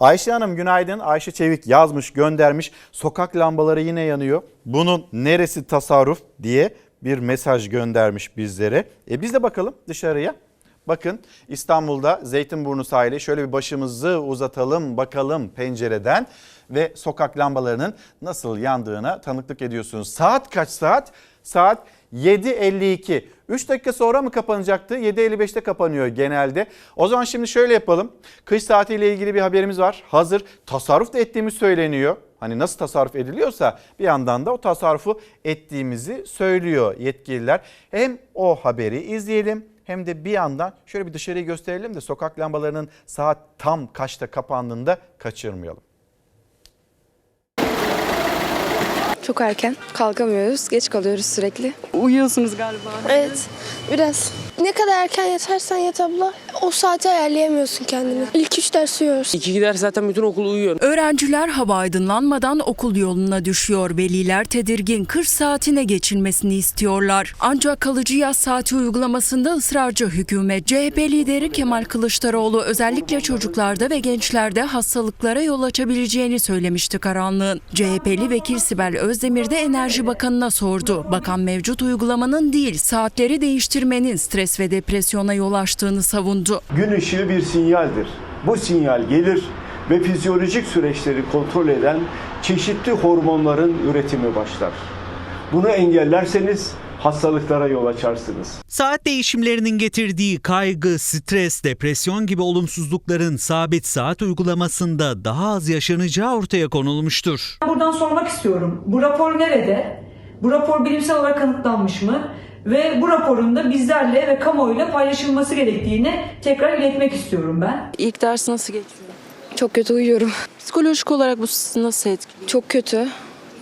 Ayşe Hanım günaydın. Ayşe Çevik yazmış göndermiş. Sokak lambaları yine yanıyor. Bunun neresi tasarruf diye bir mesaj göndermiş bizlere. E biz de bakalım dışarıya. Bakın İstanbul'da Zeytinburnu sahili şöyle bir başımızı uzatalım bakalım pencereden ve sokak lambalarının nasıl yandığına tanıklık ediyorsunuz. Saat kaç saat? Saat 7.52. 3 dakika sonra mı kapanacaktı? 7.55'te kapanıyor genelde. O zaman şimdi şöyle yapalım. Kış saatiyle ilgili bir haberimiz var. Hazır tasarruf da ettiğimiz söyleniyor. Hani nasıl tasarruf ediliyorsa bir yandan da o tasarrufu ettiğimizi söylüyor yetkililer. Hem o haberi izleyelim hem de bir yandan şöyle bir dışarıyı gösterelim de sokak lambalarının saat tam kaçta kapandığını da kaçırmayalım. Çok erken kalkamıyoruz. Geç kalıyoruz sürekli. Uyuyorsunuz galiba. Evet, biraz. Ne kadar erken yatarsan yat abla, o saati ayarlayamıyorsun kendini. İlk üç ders uyuyoruz. İki gider zaten bütün okul uyuyor. Öğrenciler hava aydınlanmadan okul yoluna düşüyor. Veliler tedirgin 40 saatine geçilmesini istiyorlar. Ancak kalıcı yaz saati uygulamasında ısrarcı hükümet. CHP lideri Kemal Kılıçdaroğlu özellikle çocuklarda ve gençlerde hastalıklara yol açabileceğini söylemişti karanlığın. CHP'li vekil Sibel Özdemir de Enerji Bakanı'na sordu. Bakan mevcut uygulamanın değil saatleri değiştirmenin stres ve depresyona yol açtığını savundu. Gün ışığı bir sinyaldir. Bu sinyal gelir ve fizyolojik süreçleri kontrol eden çeşitli hormonların üretimi başlar. Bunu engellerseniz hastalıklara yol açarsınız. Saat değişimlerinin getirdiği kaygı, stres, depresyon gibi olumsuzlukların sabit saat uygulamasında daha az yaşanacağı ortaya konulmuştur. Buradan sormak istiyorum. Bu rapor nerede? Bu rapor bilimsel olarak kanıtlanmış mı? Ve bu raporun da bizlerle ve kamuoyuyla paylaşılması gerektiğini tekrar iletmek istiyorum ben. İlk ders nasıl geçiyor? Çok kötü uyuyorum. Psikolojik olarak bu sizi nasıl etkiliyor? Çok kötü.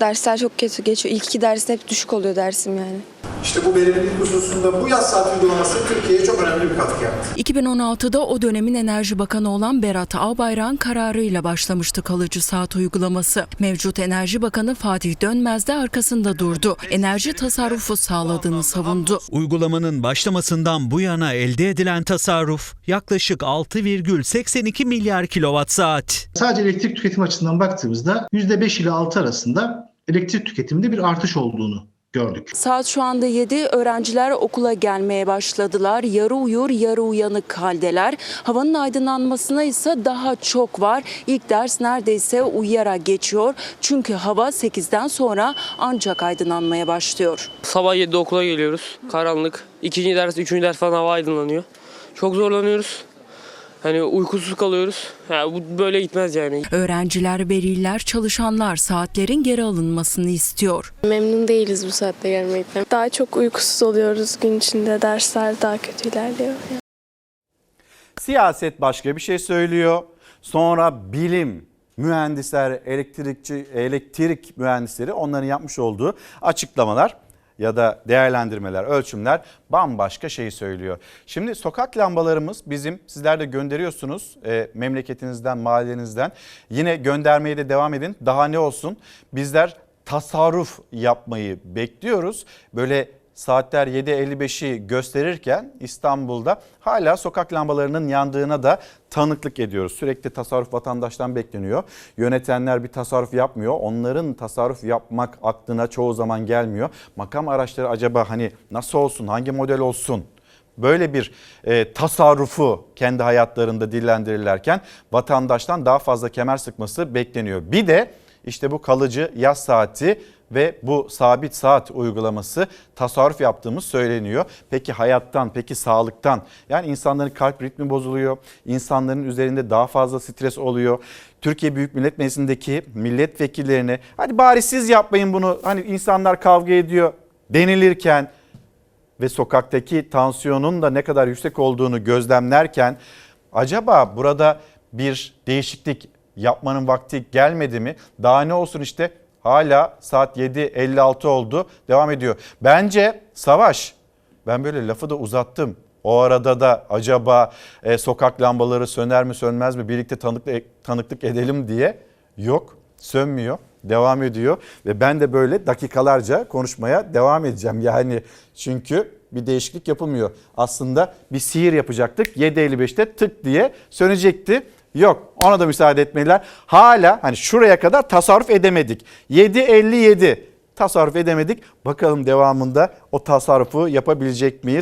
Dersler çok kötü geçiyor. İlk iki derste hep düşük oluyor dersim yani. İşte bu verimlilik hususunda bu yaz saat uygulaması Türkiye'ye çok önemli bir katkı yaptı. 2016'da o dönemin Enerji Bakanı olan Berat Albayrak'ın kararıyla başlamıştı kalıcı saat uygulaması. Mevcut Enerji Bakanı Fatih Dönmez de arkasında durdu. Enerji tasarrufu sağladığını savundu. Uygulamanın başlamasından bu yana elde edilen tasarruf yaklaşık 6,82 milyar kilowatt saat. Sadece elektrik tüketimi açısından baktığımızda %5 ile 6 arasında elektrik tüketiminde bir artış olduğunu gördük. Saat şu anda 7. Öğrenciler okula gelmeye başladılar. Yarı uyur, yarı uyanık haldeler. Havanın aydınlanmasına ise daha çok var. İlk ders neredeyse uyuyarak geçiyor. Çünkü hava 8'den sonra ancak aydınlanmaya başlıyor. Sabah 7'de okula geliyoruz. Karanlık. İkinci ders, üçüncü ders falan hava aydınlanıyor. Çok zorlanıyoruz. Hani uykusuz kalıyoruz. Ya bu böyle gitmez yani. Öğrenciler, veliler, çalışanlar saatlerin geri alınmasını istiyor. Memnun değiliz bu saatte gelmekten. Daha çok uykusuz oluyoruz gün içinde, dersler daha kötü ilerliyor. Siyaset başka bir şey söylüyor. Sonra bilim, mühendisler, elektrikçi, elektrik mühendisleri onların yapmış olduğu açıklamalar ya da değerlendirmeler, ölçümler bambaşka şeyi söylüyor. Şimdi sokak lambalarımız bizim sizler de gönderiyorsunuz e, memleketinizden, mahallenizden. Yine göndermeye de devam edin. Daha ne olsun? Bizler tasarruf yapmayı bekliyoruz. Böyle saatler 7.55'i gösterirken İstanbul'da hala sokak lambalarının yandığına da tanıklık ediyoruz. Sürekli tasarruf vatandaştan bekleniyor. Yönetenler bir tasarruf yapmıyor. Onların tasarruf yapmak aklına çoğu zaman gelmiyor. Makam araçları acaba hani nasıl olsun, hangi model olsun? Böyle bir e, tasarrufu kendi hayatlarında dillendirirlerken vatandaştan daha fazla kemer sıkması bekleniyor. Bir de işte bu kalıcı yaz saati ve bu sabit saat uygulaması tasarruf yaptığımız söyleniyor. Peki hayattan, peki sağlıktan yani insanların kalp ritmi bozuluyor. insanların üzerinde daha fazla stres oluyor. Türkiye Büyük Millet Meclisi'ndeki milletvekillerine hadi bari siz yapmayın bunu hani insanlar kavga ediyor denilirken ve sokaktaki tansiyonun da ne kadar yüksek olduğunu gözlemlerken acaba burada bir değişiklik yapmanın vakti gelmedi mi? Daha ne olsun işte hala saat 7.56 oldu devam ediyor. Bence savaş ben böyle lafı da uzattım. O arada da acaba e, sokak lambaları söner mi sönmez mi birlikte tanıklık, tanıklık edelim diye yok sönmüyor devam ediyor ve ben de böyle dakikalarca konuşmaya devam edeceğim. Yani çünkü bir değişiklik yapılmıyor. Aslında bir sihir yapacaktık 7.55'te tık diye sönecekti Yok ona da müsaade etmediler. Hala hani şuraya kadar tasarruf edemedik. 7.57 tasarruf edemedik. Bakalım devamında o tasarrufu yapabilecek miyiz?